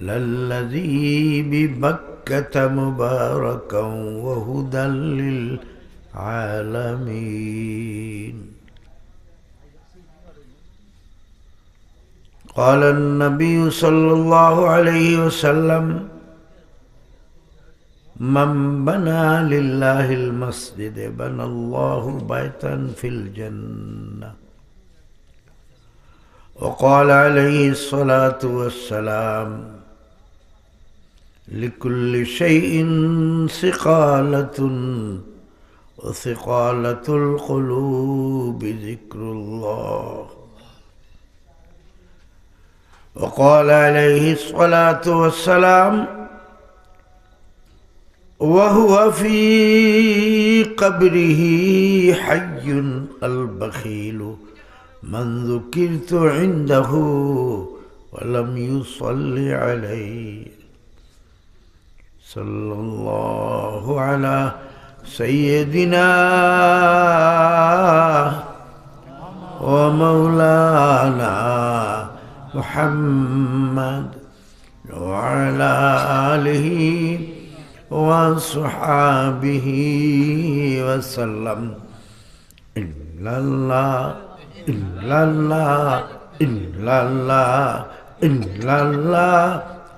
للذي ببكة مباركا وهدى للعالمين. قال النبي صلى الله عليه وسلم من بنى لله المسجد بنى الله بيتا في الجنة. وقال عليه الصلاة والسلام لكل شيء سقالة وثقالة القلوب ذكر الله. وقال عليه الصلاة والسلام وهو في قبره حي البخيل من ذكرت عنده ولم يصل عليه. صلى الله على سيدنا ومولانا محمد وعلى آله وصحابه وسلم. إلا الله إلا الله إلا الله إلا الله.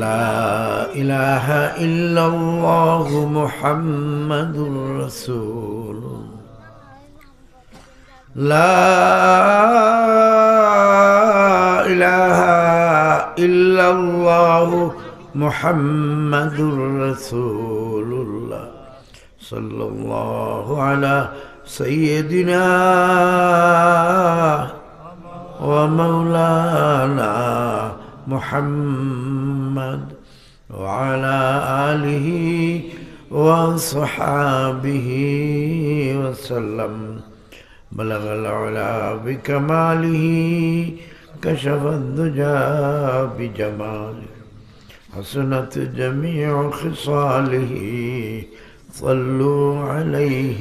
لا إله إلا الله محمد رسول لا إله إلا الله محمد رسول الله. صلى الله على سيدنا ومولانا محمد وعلى آله وصحابه وسلم. بلغ العلا بكماله كشف الدجى بجماله. حسنت جميع خصاله صلوا عليه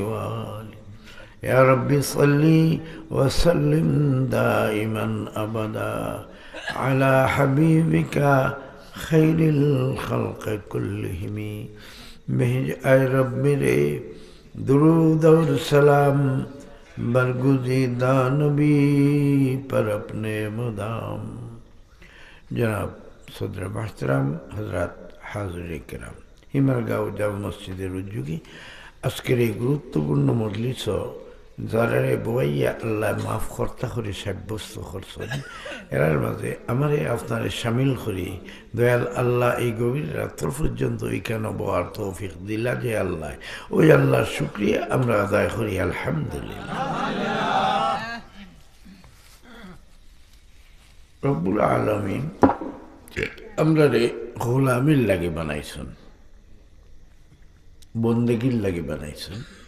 وآله. يا رب صل وسلم دائما أبدا. على حبيبك خير الخلق كلهم. আয় রব্বি রে দরুদ और सलाम बरगुजीदा नबी पर अपने मुदाम জনাব সদর মাহতরাম হজরত হাজর কেরাম হিমারগাঁও জাম মসজিদের উদ্যোগে আজকের এই গুরুত্বপূর্ণ মজলিসও যারারে বইয়া আল্লাহ মাফ কর্তা করে সাব্যস্ত করছেন এরার মাঝে আমারে আপনারে সামিল করি। দয়াল আল্লাহ এই গভীর রাত্র পর্যন্ত এইখানে বয়ার তৌফিক দিলা যে আল্লাহ। ওই আল্লাহর শুক্রিয়া আমরা আদায় করি আলহামদুলিল্লাহ। রব্বুল আলমিন আমরা রে গোলামির লাগে বানাইছেন। বন্দেগির লাগে বানাইছেন।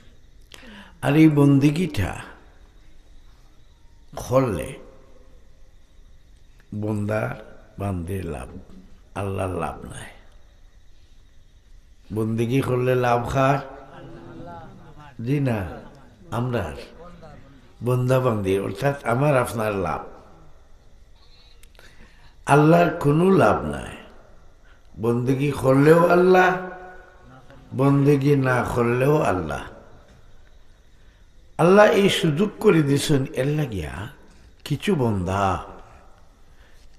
আর এই বন্দিগিটা করলে বন্দার বান্দির লাভ, আল্লাহর লাভ নাই। বন্দিগি করলে লাভ খার জি না, আমরা বন্দা বান্দির অর্থাৎ আমার, আপনার লাভ। আল্লাহর কোনো লাভ নাই। বন্দিগি করলেও আল্লাহ, বন্দিগি না করলেও আল্লাহ। আল্লাহ এই সুযোগ করে দিয়েছেন, এর লাগিয়া কিছু বন্ধা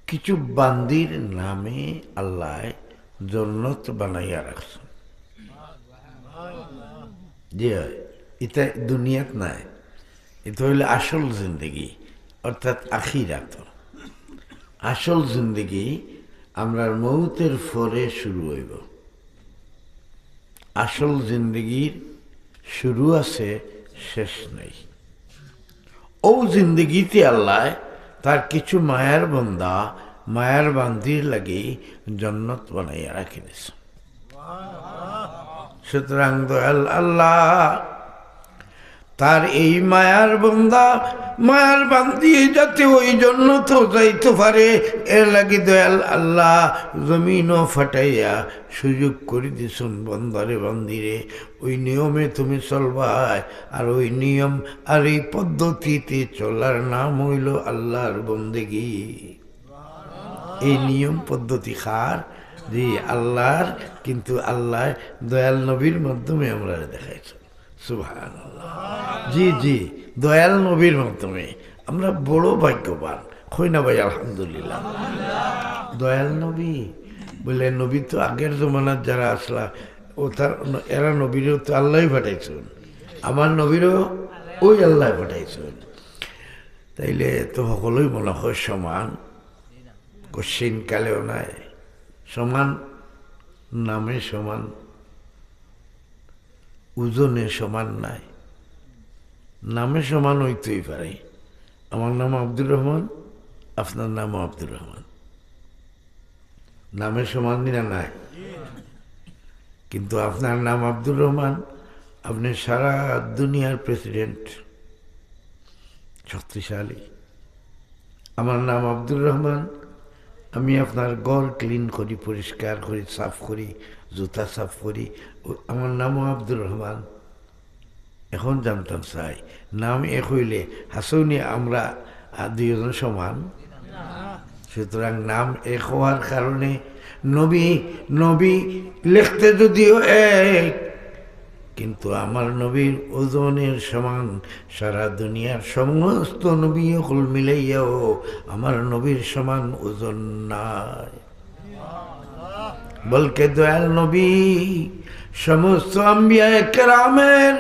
কিছু বান্দির নামে আল্লাহ জন্নত বানাইয়া রাখছেন। জি এটা দুনিয়াত নাই, এটা হইলে আসল জিন্দগি, অর্থাৎ আখিরাত। আসল জিন্দগি আমরা মৌতের ফরে শুরু হইব। আসল জিন্দগির শুরু আছে শেষ নেই। ও জিন্দগিতে আল্লাহ তার কিছু মায়ার বন্দা, মায়ার বান্ধির লাগে জন্নত বানাইয়া রাখি দিছে সুতরাং দয়াল আল্লাহ, তার এই মায়ার বন্দা মায়ার বান্দি যাতে ওই জন্য তো যাইতে পারে। এর লাগি দয়াল আল্লাহ জমিনও ফাটাইয়া সুযোগ করে দিছুন বন্দারে বান্দিরে। ওই নিয়মে তুমি চলবাই আর ওই নিয়ম আর এই পদ্ধতিতে চলার নাম হইল আল্লাহর বন্দেগী। এই নিয়ম পদ্ধতি খার যে আল্লাহর, কিন্তু আল্লাহ দয়াল নবীর মাধ্যমে আমরা দেখাইছ। সুভান জি জি। দয়াল নবীর মাধ্যমে। আমরা বড় ভাগ্যবান। খই না ভাই, আলহামদুলিল্লাহ। দয়াল নবী। বলে, নবী তো আগের জমানার যারা আসলা, ও তার, এরা নবীরও তো আল্লাহই পাঠাইছেন। আমার নবীরও ওই আল্লাহ পাঠাইছেন। তাইলে তো সকলোই মনে হয় সমান। কশিন কালেও নাই। সমান নামে সমান, ওজনে সমান নাই। নামে সমান হইতেই পারে। আমার নাম আব্দুর রহমান, আপনার নাম আব্দুর রহমান। নামে সমান না নাই। কিন্তু আপনার নাম আব্দুর রহমান, আপনি সারা দুনিয়ার প্রেসিডেন্ট। শক্তিশালী। আমার নাম আব্দুর রহমান, আমি আপনার গড় ক্লিন করি, পরিষ্কার করি, সাফ করি, জুতা সাফ করি। আমার নামও আব্দুর রহমান। এখন জানতাম, চাই। নাম এক হইলে, হাসৌনি আমরা দুইজন সমান। সুতরাং নাম এক হওয়ার কারণে নবী নবী লিখতে যদিও এক, কিন্তু আমার নবীর ওজনের সমান। সারা দুনিয়ার সমস্ত নবী হল মিলাইয়াও আমার নবীর সমান ওজন নাই। বলকে দয়াল নবী, সমস্ত আম্বিয়া কেরামের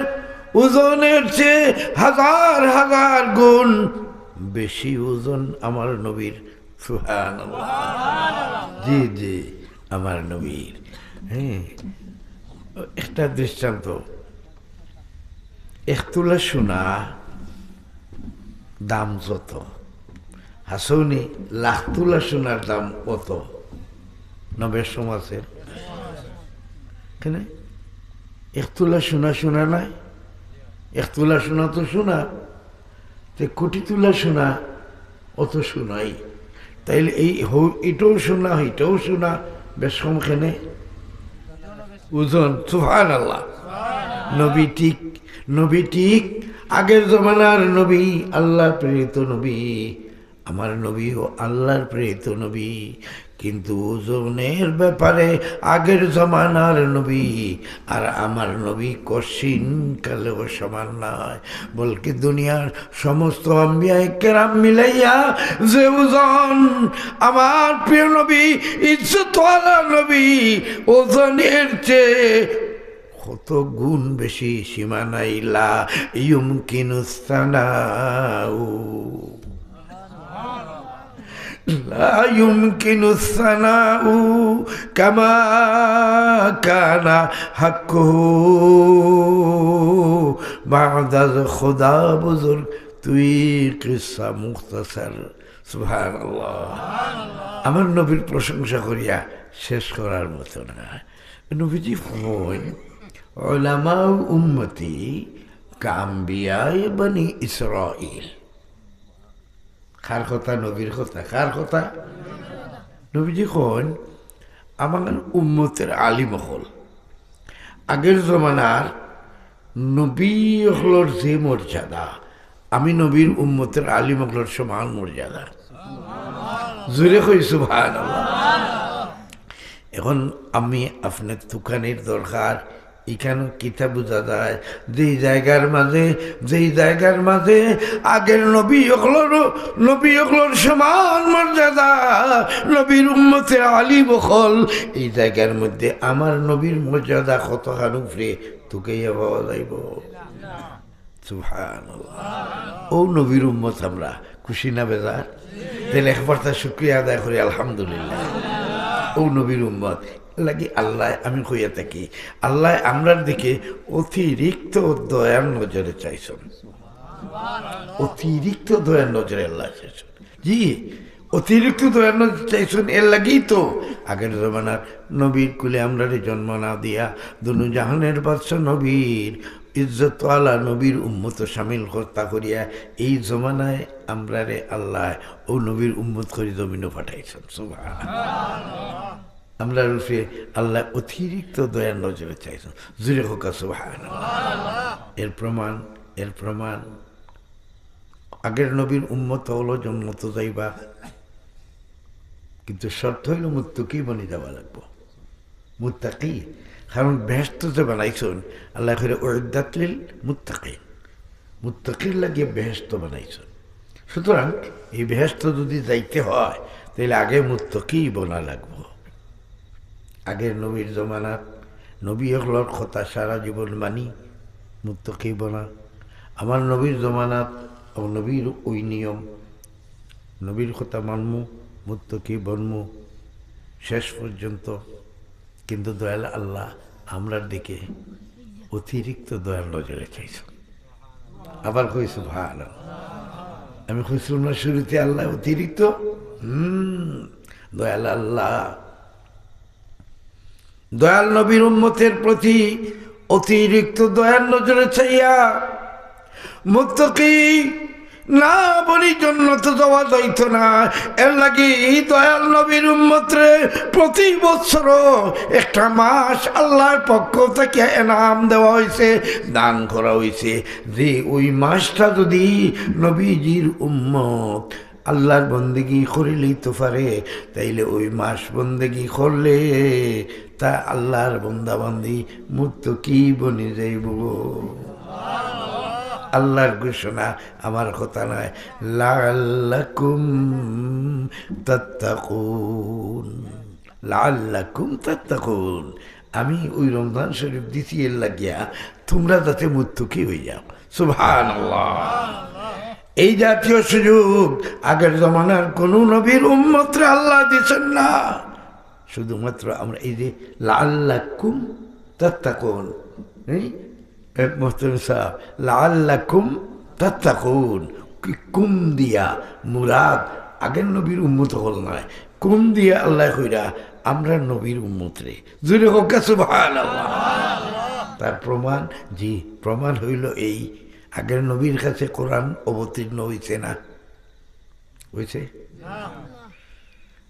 ওজনের চেয়ে হাজার হাজার গুণ বেশি ওজন আমার নবীর। জি জি, আমার নবীর। হ্যাঁ একটা দৃষ্টান্ত। একতুলা সোনা দাম যত, হাসৌনি লাখ তুলা সোনার দাম কত নবের সমাজের। কেন? একতুলা সোনা সোনা নাই একতুলা সোনা তো সোনা, তে কোটি তোলা সোনা অত সোনাই। তাইলে এই এটাও সোনা এটাও সোনা, বেশ কমখানে। ওজন সুফান আল্লাহ নবী ঠিক নবী ঠিক, আগের জমানার নবী আল্লাহ প্রেরিত নবী। আমার নবী ও আল্লাহর প্রেরিত নবী। কিন্তু ওজনের ব্যাপারে আগের জমানার নবী আর আমার নবী কশিন কালেও সমান নয়। বলকে দুনিয়ার সমস্ত আম্বিয়ায় কেরাম মিলাইয়া যে ওজন আমার প্রিয় নবী, ইজ্জতওয়ালা নবী, ওজনের চেয়ে কত গুণ বেশি সীমানাইলা ইউমকিনুস্তানাউ لا يمكن الثناء كما كان حقه بعد الخدا بزرگ তুই কিসা মুখতাসার সুহান আমার নবীর প্রশংসা করিয়া শেষ করার মতো না নবীজি ফোন ওলামা উম্মতি কাম্বিয়ায় বনি ইসরাইল কার কথা নবীর কথা কার কথা নবীজি কন আমার উম্মতের আলিম হল আগের জমানার নবী হলর যে মর্যাদা, আমি নবীর উম্মতের আলিম হলর সমান মর্যাদা। জোরে কইছো ভান এখন আমি আপনার দোকানের দরকার এখানে কিতা বোঝা যায়। যেই জায়গার মাঝে, যেই জায়গার মাঝে আগের নবী অকলর নবী অকলর সমান মর্যাদা। নবীর উম্মতের আলী বখল এই জায়গার মধ্যে আমার নবীর মর্যাদা কত হানুফরে তোকে পাওয়া যাইব। ও নবীর উম্মত আমরা, খুশি না বেজার? তাহলে একবার তার শুক্রিয়া আদায় করি, আলহামদুলিল্লাহ। ও নবীর উম্মত। লাগি আল্লাহ আমি কইয়া থাকি। আল্লাহ আমরার দিকে অতিরিক্ত দয়ার নজরে চাইছেন অতিরিক্ত দয়ার নজরে আল্লাহ চাইছেন জি অতিরিক্ত দয়ার নজর চাইছেন এর লাগেই তো। আগের জমানার নবীর কুলে আমরা জন্ম না দিয়া দুনু জাহানের বাদশাহ নবীর ইজ্জতওয়ালা নবীর উম্মত সামিল কর্তা করিয়া এই জমানায় আমরা রে আল্লাহ ও নবীর উম্মত করি জমিনও পাঠাইছেন আমরা রূপে আল্লাহ অতিরিক্ত দয়ার নজরে চাইছেন জুড়ে হোকা সুবহান এর প্রমাণ এর প্রমাণ, আগের নবীর উম্মত হলো জন্মত যাইবা, কিন্তু শর্ত হইল মুত্তকি বনি যাওয়া লাগবো। মুত্তাকি। কারণ ব্যস্ত যে বানাইছেন আল্লাহ করে ওয়দাতলিল মুত্তাকি। মুত্তাকির লাগিয়ে বেহেস্ত বানাইছেন সুতরাং এই বেহেস্ত যদি যাইতে হয় তাহলে আগে মুত্তকি বনা লাগবো। আগের নবীর জমানাত নবী হকলর কথা সারা জীবন মানি, মুত্তকি বনা। আমার নবীর জমানাত ও নবীর ওই নিয়ম, নবীর কথা মানমু, মুত্তকি বনমু। শেষ পর্যন্ত কিন্তু দয়াল আল্লাহ আমরার দিকে অতিরিক্ত দয়াল নজরে চাইছ আবার কইছো ভালো আমি কইছিলাম না শুরুতে আল্লাহ অতিরিক্ত, হম, দয়াল আল্লাহ। দয়াল নবীর উম্মতের প্রতি অতিরিক্ত দয়াল নজরে চাইয়া মুত্তকি না বলি জন্য তো যাওয়া যাইত না। এর লাগি দয়াল নবীর উম্মতরে প্রতি বছর একটা মাস আল্লাহর পক্ষ থেকে এনাম দেওয়া হয়েছে দান করা হয়েছে যে ওই মাসটা যদি নবীজির উম্মত আল্লাহর বন্দেগি করিলেই তো পারে, তাইলে ওই মাস বন্দেগি করলে তা আল্লাহর বন্দাবন্দি মুক্ত কি বনে যাইব আল্লাহর ঘোষণা আমার কথা নয়। লাল্লাকুম তাত্তাকুন। লাল্লাকুম তাত্তাকুন। আমি ওই রমজান শরীফ দিছি এর লাগিয়া তোমরা তাতে মুত্তুকি হয়ে যাও সুভান এই জাতীয় সুযোগ আগের জমানার কোন নবীর উম্মত্রে আল্লাহ দিচ্ছেন না। শুধুমাত্র আমরা এই যে লাল্লাকুম তাত্তাকুন এই মোহতরম সাহেব লাল্লাকুম তাত্তাকুন কুম দিয়া মুরাদ আগের নবীর উন্মত হল নয় কুম দিয়া আল্লাহ কইরা আমরা নবীর উন্মত রে জুড়ে হোক ভালো তার প্রমাণ জি প্রমাণ হইল এই আগের নবীর কাছে কোরআন অবতীর্ণ হয়েছে না হয়েছে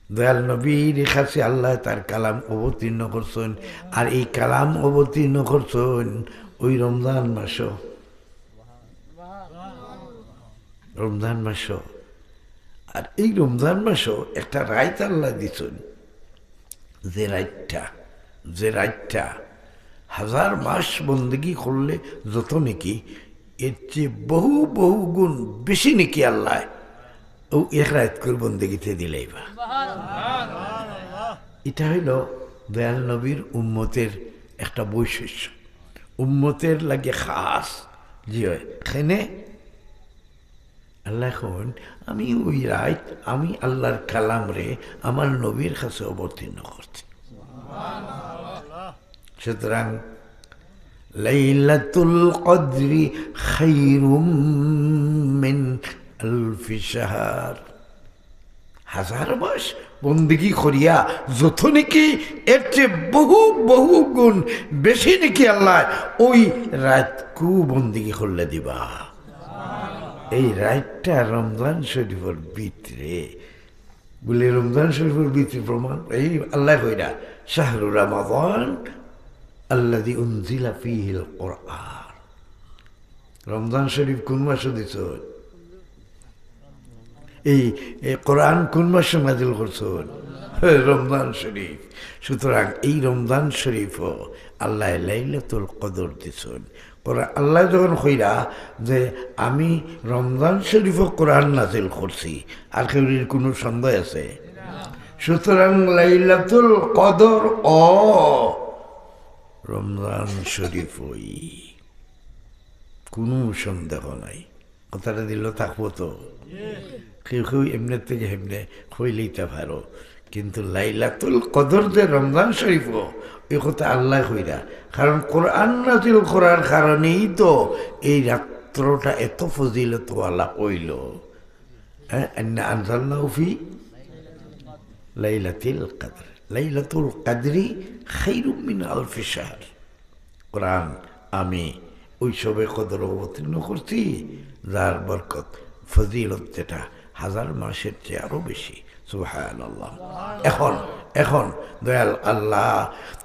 দয়াল নবীর কাছে আল্লাহ তার কালাম অবতীর্ণ করছেন, আর এই কালাম অবতীর্ণ করছেন ওই রমজান মাস রমজান মাস আর এই রমজান মাসও একটা রাইত আল্লাহ দিছেন। যে রাইটটা যে রাইটটা হাজার মাস বন্দেগি করলে যত নাকি এর চেয়ে বহু বহু গুণ বেশি নাকি আল্লাহ ও এক রাত করে বন্দেগিতে দিলেই বা এটা হইল দয়াল নবীর উম্মতের একটা বৈশিষ্ট্য। উম্মতের লাগে খাস। জি হয় খেনে? আল্লাহ এখন আমি ওই রাত, আমি আল্লাহর কালাম রে, আমার নবীর কাছে অবতীর্ণ করছি। সুতরাং, লাইলাতুল কদরি খাইরুম মিন আলফি শাহর। হাজার মাস বন্দিগি করিয়া যত নাকি, এর চেয়ে বহু বহু গুণ বেশি নাকি আল্লাহ ওই রাতকু বন্দিগি করলে দিবা। এই রাতটা রমজান শরীফের ভিতরে। বলে, রমজান শরীফের ভিতরে প্রমাণ? এই আল্লাহ কইরা, শাহরু রমাদান আল্লাদি উনজিলা ফিহিল কোরআন। রমজান শরীফ কোন মাসে দিছ? এই কোরআন কোন মাসে নাজিল করছেন রমজান শরীফ। সুতরাং এই রমজান শরীফও আল্লাহ লাইলাতুল কদর দিছেন। কোরআন আল্লাহ যখন কইরা যে আমি রমজান শরীফও কোরআন নাজিল করছি, আর কেউরির কোনো সন্দেহ আছে? সুতরাং লাইলাতুল কদর অ রমজান শরীফ ওই কোনো সন্দেহ নাই। কথাটা দিল থাকব তো? কেউ কেউ এমনি থেকে এমনি হইলেইতে পারো কিন্তু লাইলাতুল কদর যে রমজান শরীফ, এই কথা আল্লাহ হইরা কারণ কোরআন নাজিল করার কারণেই তো এই রাত্রটা এত ফজিলত আল্লাহ হইল। হ্যাঁ আনজাল্লাহফি লাইলাতিল কাদর। লাইলাতুল কাদরি খাইরুমিন আলফি কোরআন, আমি ওই সবে কদর অবতীর্ণ করছি, যার বরকত ফজিলত যেটা। হাজার মাসের চেয়ে আরও বেশি। সুহান আল্লাহ এখন এখন, দয়াল আল্লাহ,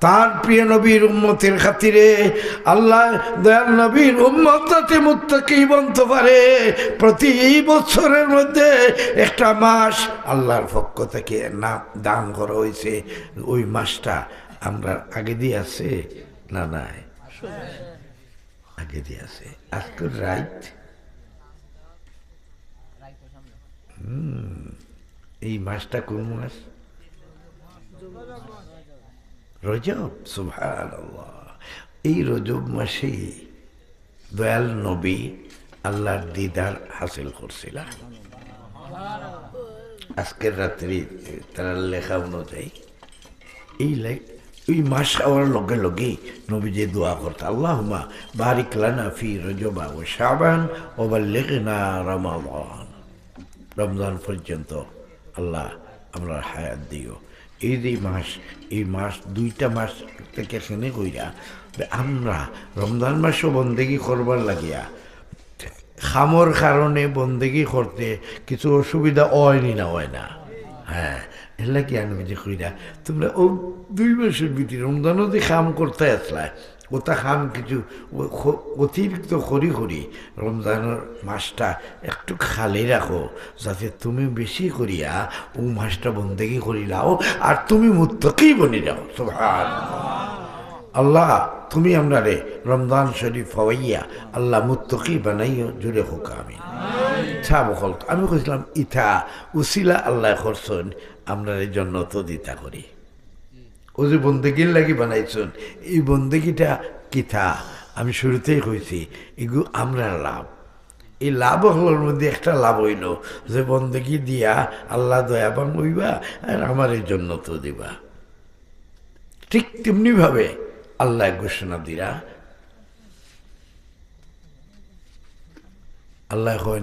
তার প্রিয় নবীর উম্মতের খাতিরে আল্লাহ দয়াল নবীর উম্মত যাতে মুত্তাকি বলতে পারে, প্রতি বছরের মধ্যে একটা মাস আল্লাহর পক্ষ থেকে না দান করা হয়েছে। ওই মাসটা আমরা আগে দিয়ে আছে না নাই? আগে দিয়ে আছে। আজকে রাইট এই মাসটা কোন মাস রজব সুভান এই রজব মাসে দয়াল নবী, আল্লাহর দিদার হাসিল করছিলাম। আজকের রাত্রি, তারা লেখা অনুযায়ী, এই লেখ ওই মাস হওয়ার লগে লগে নবীজি দোয়া করতে আল্লাহুমা বারিক লানা ফি রজবা ও শাবান ও বাল্লিগনা রমাদান। রমজান পর্যন্ত আল্লাহ আমরা হায়াত দিও। এই যে মাস, এই মাস, দুইটা মাস থেকে শুনে কইরা আমরা রমজান মাসও বন্দেগি করবার লাগিয়া খামর কারণে বন্দেগি করতে কিছু অসুবিধা হয়নি না, হয় না? হ্যাঁ এলা কি যে কইরা, তোমরা ও দুই মাসের ভিতরে রমজানও যে খাম করতে আসলা ওটা খাম কিছু অতিরিক্ত খড়ি খড়ি রমজানের মাসটা একটু খালি রাখো যাতে তুমি বেশি করিয়া ও মাসটা বন্দেগি করি লাও আর তুমি মুত্তকেই বনি যাও। সুবহান আল্লাহ তুমি আমরা রে রমজান শরীফ হওয়াইয়া আল্লাহ মুত্তকি বানাইও জুড়ে হোক আমি ছা বকল আমি কইছিলাম ইথা উসিলা আল্লাহ করছেন আমরা এই জন্য তো দিতা করি ও যে বন্দেগির লাগি বানাইছেন। এই বন্দেগিটা কিথা আমি শুরুতেই কইছি এগুলো আমরা লাভ। এই লাভ হলোর মধ্যে একটা লাভ হইল, যে বন্দেগি দিয়া আল্লাহ দয়াবান হইবা আর আমার এই জন্য তো দিবা। ঠিক তেমনিভাবে আল্লাহ ঘোষণা দিরা। আল্লাহ এখন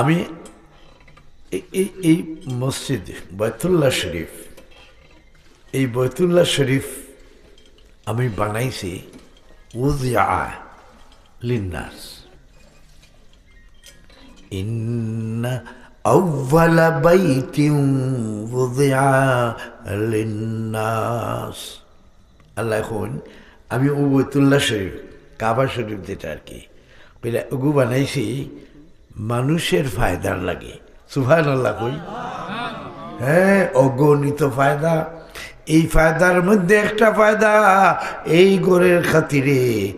আমি এই- এই এই মসজিদ বয়তুল্লাহ শরীফ এই বয়তুল্লাহ শরীফ আমি বানাইছি উজিয়া লিন্নাস إن أول بيت وضع للناس আল্লাহ এখন আমি উবতুল্লাহ শরীফ কাবা শরীফ যেটা আর কি পেলে ওগু বানাইছি মানুষের ফায়দার লাগে সুভান আল্লাহ কই। হ্যাঁ অগণিত ফায়দা। এই ফায়দার মধ্যে একটা ফায়দা, এই গোরের খাতিরে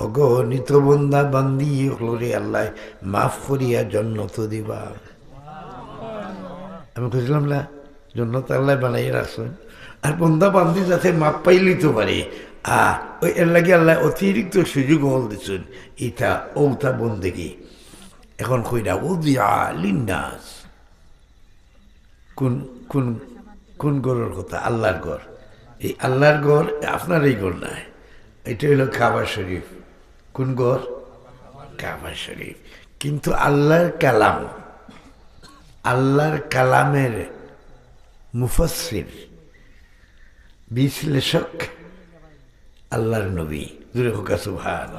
অগণিত বন্দা বান্দি হলরে আল্লাহ, মাফ করিয়া জন্নত দিবা। আমি খুঁজলাম না জন্নত আল্লাহ বানাই রাখছেন। আর বন্দা বান্দি যাতে মাপ পাইলি তো পারে। আ, ওই এর লাগে আল্লাহ অতিরিক্ত সুযোগ হল দিচ্ছেন ইটা ওটা বন্দেগি। এখন কইরা ও দিয়া লিন্দাস কোন কোন কোন গড়ের কথা? আল্লাহর গড় এই আল্লাহর গড় আপনার এই গড় নাই। এটা হলো কাবা শরীফ। কোন গড় কাবা শরীফ। কিন্তু আল্লাহর কালাম, আল্লাহর কালামের মুফাসির বিশ্লেষক আল্লাহর নবী। দূরে হোকা সুভান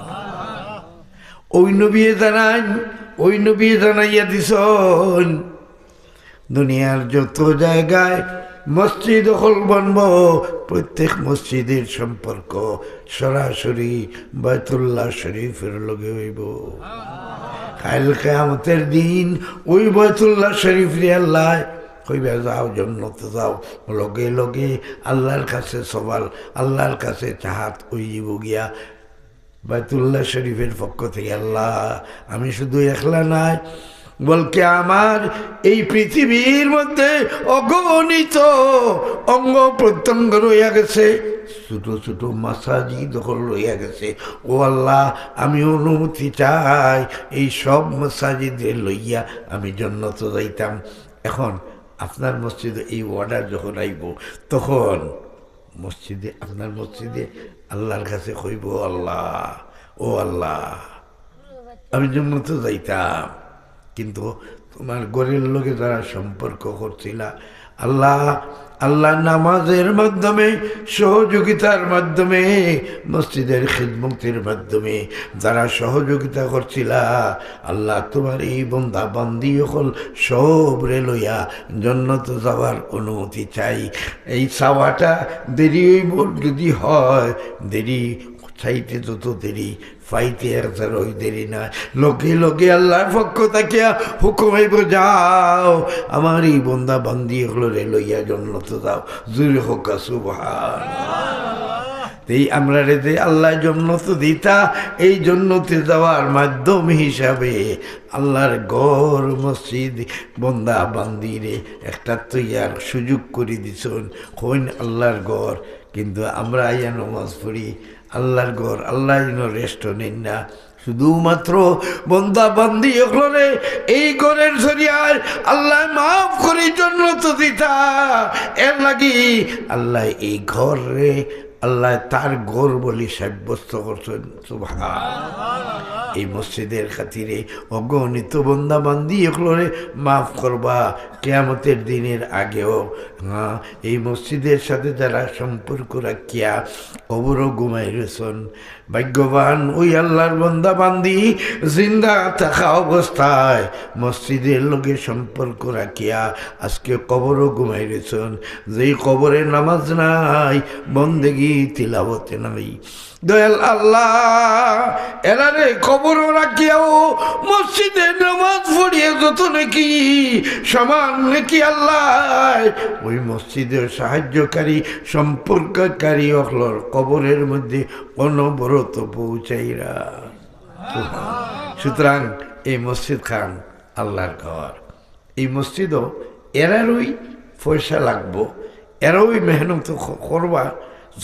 ওই নবী জানান ওই নবী জানাইয়া দিছন। দুনিয়ার যত জায়গায় মসজিদ হল বনব, প্রত্যেক মসজিদের সম্পর্ক সরাসরি বাইতুল্লাহ শরীফের লগে হইব। কাল কেয়ামতের দিন ওই বাইতুল্লাহ শরীফ রে আল্লাহ কইবে, যাও জন্নত যাও। লগে লগে আল্লাহর কাছে সবাল আল্লাহর কাছে চাহাত কইব গিয়া। বাইতুল্লাহ শরীফের পক্ষ থেকে, আল্লাহ, আমি শুধু একলা নাই, বলকে আমার এই পৃথিবীর মধ্যে অগণিত অঙ্গ প্রত্যঙ্গ রইয়া গেছে, ছোট ছোট মাসাজি দখল রইয়া গেছে। ও আল্লাহ, আমি অনুমতি চাই, এই সব মাসাজিদের লইয়া আমি জন্নত যাইতাম। এখন আপনার মসজিদে এই অর্ডার যখন আইব, তখন মসজিদে, আপনার মসজিদে আল্লাহর কাছে কইব, আল্লাহ, ও আল্লাহ, আমি জন্মতে যাইতাম, কিন্তু তোমার গরিব লোকে যারা সম্পর্ক করছিলা। আল্লাহ আল্লাহ নামাজের মাধ্যমে, সহযোগিতার মাধ্যমে, মসজিদের খিদমতির মাধ্যমে যারা সহযোগিতা করছিলা, আল্লাহ তোমার এই বন্ধা বান্দি হল সব রেলইয়া জন্নত যাওয়ার অনুমতি চাই। এই চাওয়াটা দেরি যদি হয়, দেরি চাইতে যত দেরি, ফাইতে আর তার ওই দেরি না। লোকে লোকে আল্লাহর পক্ষ থাকিয়া হুকুমাইব যাও, আমার এই বন্দা বান্দি হলো রে লইয়া জন্নত দাও জুড়ে হোক সুবহান এই আমরা রেতে আল্লাহ জন্নত দিতা, এই জন্নতে যাওয়ার মাধ্যম হিসাবে আল্লাহর গড় মসজিদ, বন্দা বান্দিরে একটা তৈয়ার সুযোগ করে দিছন। কইন আল্লাহর গড় কিন্তু আমরা আইয়া নমাজ পড়ি আল্লাহর ঘর আল্লাহ যেন রেস্ট নেন না। শুধুমাত্র বন্দা বান্দি ওগুলোরে এই ঘরের জরিয়ায় আল্লাহ মাফ করে জন্য তো দিতা। এর লাগি আল্লাহ এই ঘর আল্লাহ তার গড় বলি সাব্যস্ত করছেন এই মসজিদের খাতিরে অগণিত বন্দা বান্দি এগুলোরে মাফ করবা, কেয়ামতের দিনের আগেও। হ্যাঁ এই মসজিদের সাথে যারা সম্পর্ক রাখিয়া কবরও ঘুমাই রয়েছেন, ভাগ্যবান ওই আল্লাহর বন্দা বান্দি জিন্দা থাকা অবস্থায় মসজিদের লোকে সম্পর্ক রাখিয়া আজকে কবরও ঘুমাই রয়েছেন। যেই কবরে নামাজ নাই, বন্দেগি তিলাবতে নাই দয়াল আল্লাহ এরারে কবর রাখিয়াও, মসজিদে নামাজ পড়িয়ে যত নাকি সমান নাকি আল্লাহ। ওই মসজিদের সাহায্যকারী, সম্পর্ককারী অখলর কবরের মধ্যে অনবরত পৌঁছাইরা সুতরাং এই মসজিদ খান আল্লাহর ঘর। এই মসজিদও এরারই পয়সা লাগবো এরাই মেহনত করবা।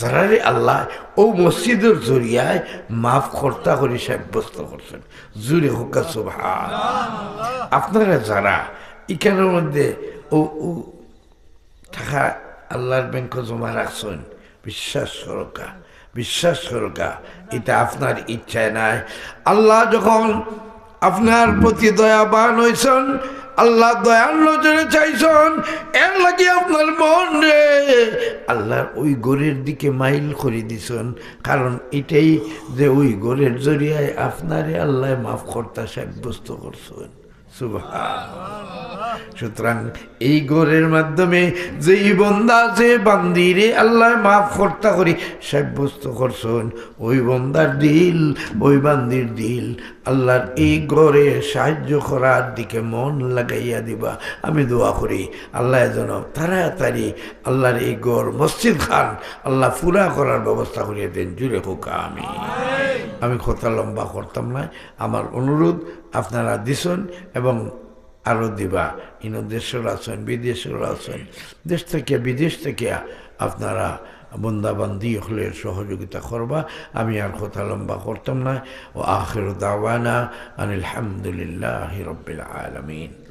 যারারে আল্লাহ ও মসজিদের জরিয়ায় মাফ কর্তা করে সাব্যস্ত করছেন জুড়ে হোক সুভান আপনারা যারা এখানের মধ্যে ও ও টাকা আল্লাহর ব্যাংক জমা রাখছেন, বিশ্বাস সরকা বিশ্বাস সরকা এটা আপনার ইচ্ছায় নাই। আল্লাহ যখন আপনার প্রতি দয়াবান হয়েছেন আল্লাহ দয়ার নজরে চাইছেন, এর লাগে আপনার মন রে। আল্লাহর ওই গোরের দিকে মাইল করে দিছেন, কারণ এটাই যে ওই গোরের জরিয়ায় আপনারে আল্লাহ মাফ কর্তা সাব্যস্ত করছেন। সুতরাং এই গোরের মাধ্যমে যেই বন্দা, যে বান্দিরে আল্লাহ মাফ কর্তা করি, সাব্যস্ত করছেন, ওই বন্দার দিল, ওই বান্দির দিল। আল্লাহর এই গড়ে সাহায্য করার দিকে মন লাগাইয়া দিবা। আমি দোয়া করি, আল্লাহ যেন তাড়াতাড়ি আল্লাহর এই গড় মসজিদ খান, আল্লাহ পুরা করার ব্যবস্থা করিয়ে দেন। জুড়ে হোক আমি আমি কথা লম্বা করতাম না। আমার অনুরোধ আপনারা দিছেন এবং আরও দিবা। ইন দেশের আছেন, বিদেশের আছেন। দেশ থেকে, বিদেশ থেকে আপনারা বন্দাবান্দি হলে সহযোগিতা করবা। আমি আর কথা লম্বা করতাম না। ও আখের দাওয়ানা আনিল হামদুলিল্লাহ রবিল আলমিন।